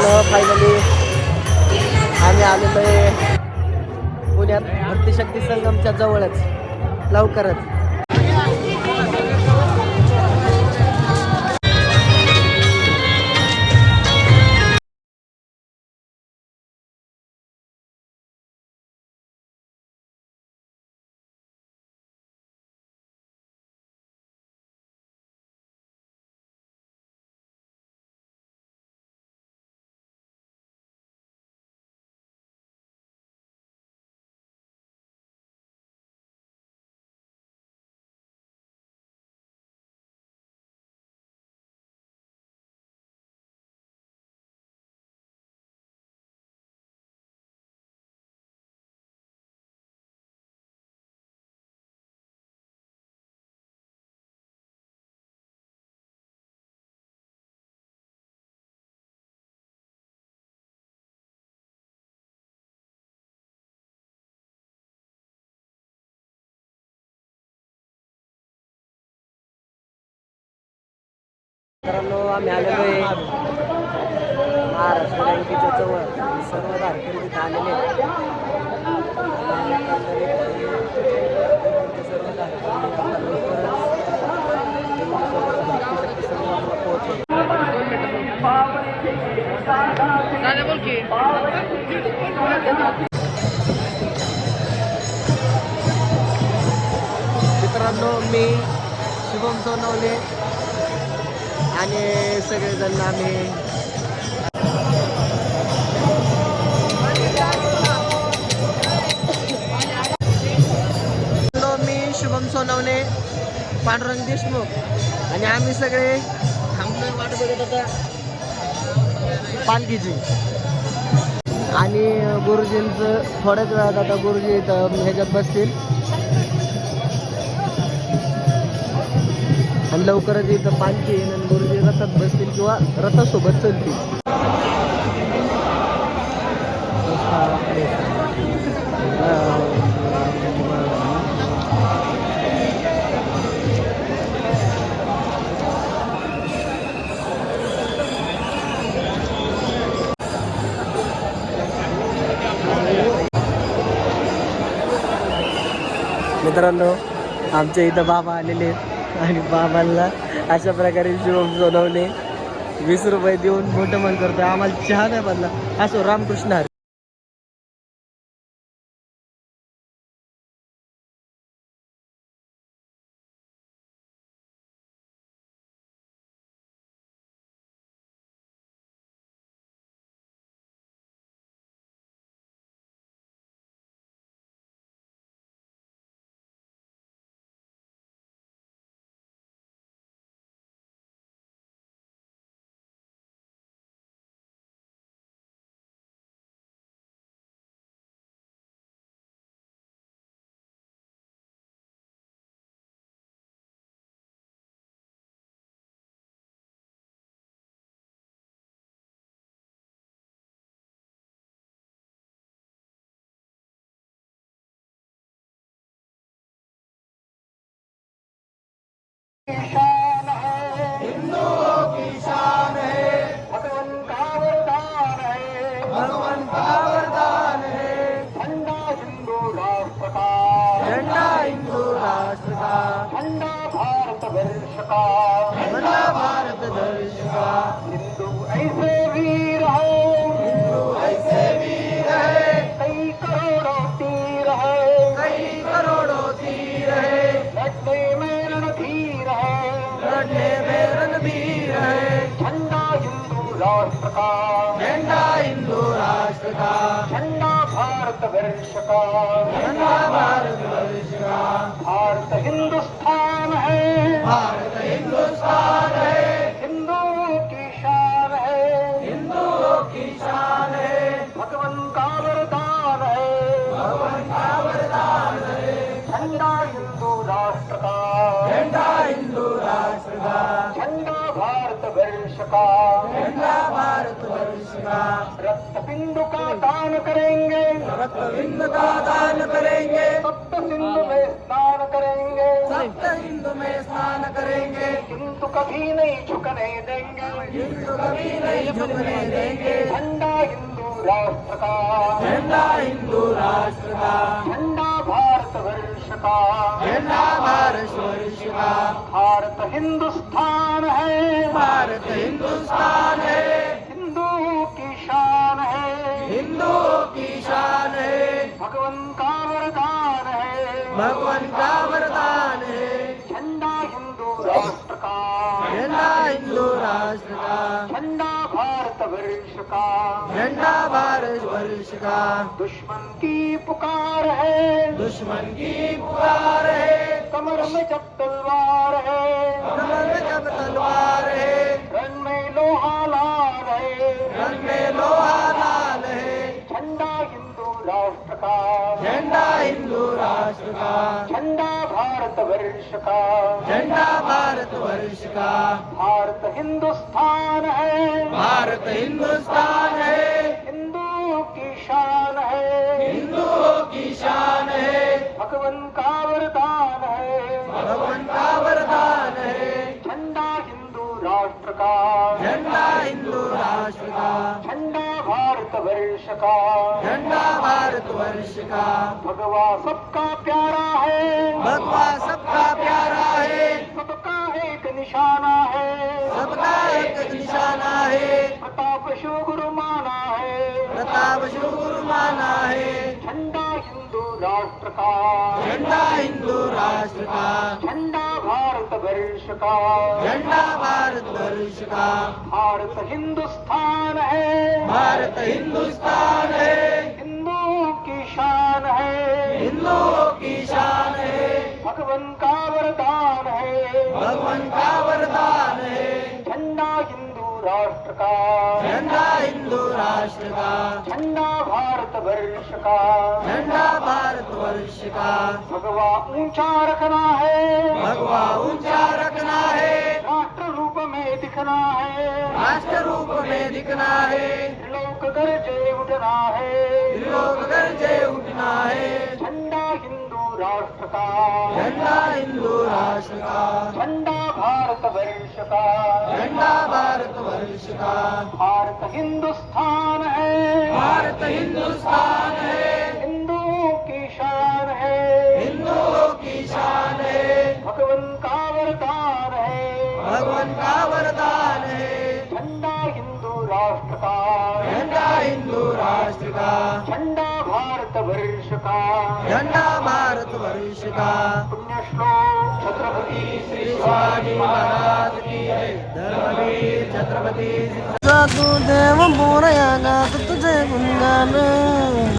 मित्रांनो फायनली आम्ही आलेलो आहे पुण्यात भक्तिशक्ती संगमच्या जवळच. लवकरच. मित्रांनो आम्ही आलेलो आहे महाराष्ट्र बँकेच्या जवळ. सर्व धारकरी तिथे आलेले मित्रांनो मी शुभम सोनवले. आणि सगळेजण आम्ही मी शुभम सोनवणे पांडुरंग देशमुख. आणि आम्ही सगळे थांबलोय वाट बघत होता पालखीची. आणि गुरुजींचं थोड्याच वेळात आता गुरुजी इथं ह्याच्यात बसतील. आणि लवकरच इथं पालखी येईल आणि गुरुजी रथात बसतील किंवा रथासोबत चलतील मित्रांनो आमच्या इथं बाबा आलेले आहेत. आणि बाबांना अशा प्रकारे शिवम सोनवणे वीस रुपये देऊन मोठं मन करतो आम्हाला चहा नाही बनला. असो रामकृष्ण भारत देश का हिंदू वीर है। कई करोड़ों तीर तीर है लड़ने में रणधीर है झंडा हिंदू राष्ट्र का झंडा हिंदू राष्ट्र का झंडा भारत वर्ष का झंडा भारत सिंधु का दान करेंगे। रक्तबिंद का दान करेंगे सप्त सिंधु में स्नान करेंगे। सप्त सिंधु में स्नान करेंगे हिंदू कभी नहीं झुकने देंगे। हिंदू कभी नहीं झुकने देंगे झंडा हिंदू राष्ट्र का झंडा हिंदू राष्ट्र का झंडा भारत वर्ष का झंडा भारत वर्ष का भारत हिंदुस्तान है। भारत हिंदुस्तान है। भगवन का वरदान है। भगवान का वरदान है। झंडा हिंदू राष्ट्र का झंडा हिंदू राष्ट्र का झंडा भारत वर्ष का झंडा भारत वर्ष का दुश्मन की पुकार है। दुश्मन की पुकार है। कमर में जब तलवार है। झंडा हिंदू राष्ट्र का? झंडा भारत वर्ष का? झंडा भारत वर्ष का? भारत हिंदुस्तान है। भारत हिंदुस्तान है। हिंदू की शान है। हिंदुओं की शान है। भगवन का वर्ष का भगवा सबका प्यारा है। भगवा सबका प्यारा है। सबका एक निशाना है। सबका एक निशाना है। प्रताप गुरु माना है। प्रताप शुरू माना है। झंडा हिंदू राष्ट्र का। झंडा हिंदू राष्ट्र का। झंडा भारत वर्ष का। झंडा भारत वर्ष का। भारत हिंदुस्तान है। भारत हिंदुस्तान है। शान है। हिंदुओं की शान है। भगवन का वरदान है। भगवान का वरदान है। झंडा हिंदू राष्ट्र का। झंडा हिंदू राष्ट्र का। झंडा भारत वर्ष का। झंडा भारत वर्ष का। भगवा ऊंचा रखना है। भगवा ऊंचा रखना है। में दिखना है। राष्ट्र रूप में दिखना है। लोक गरजे उठना है। लोग गरजे उठना है। झंडा हिंदू राष्ट्र का। झंडा हिंदू राष्ट्र का। झंडा भारत वर्ष का। झंडा भारत वर्ष का। भारत हिंदुस्तान है। भारत हिंदुस्तान है। का झंडा भारत वर्ष का पुण्य श्लोक छत्रपती श्री शिवाजी महाराज की जय। धर्मवीर छत्रपती जादू देव मोरया गात तुझे गुणगान।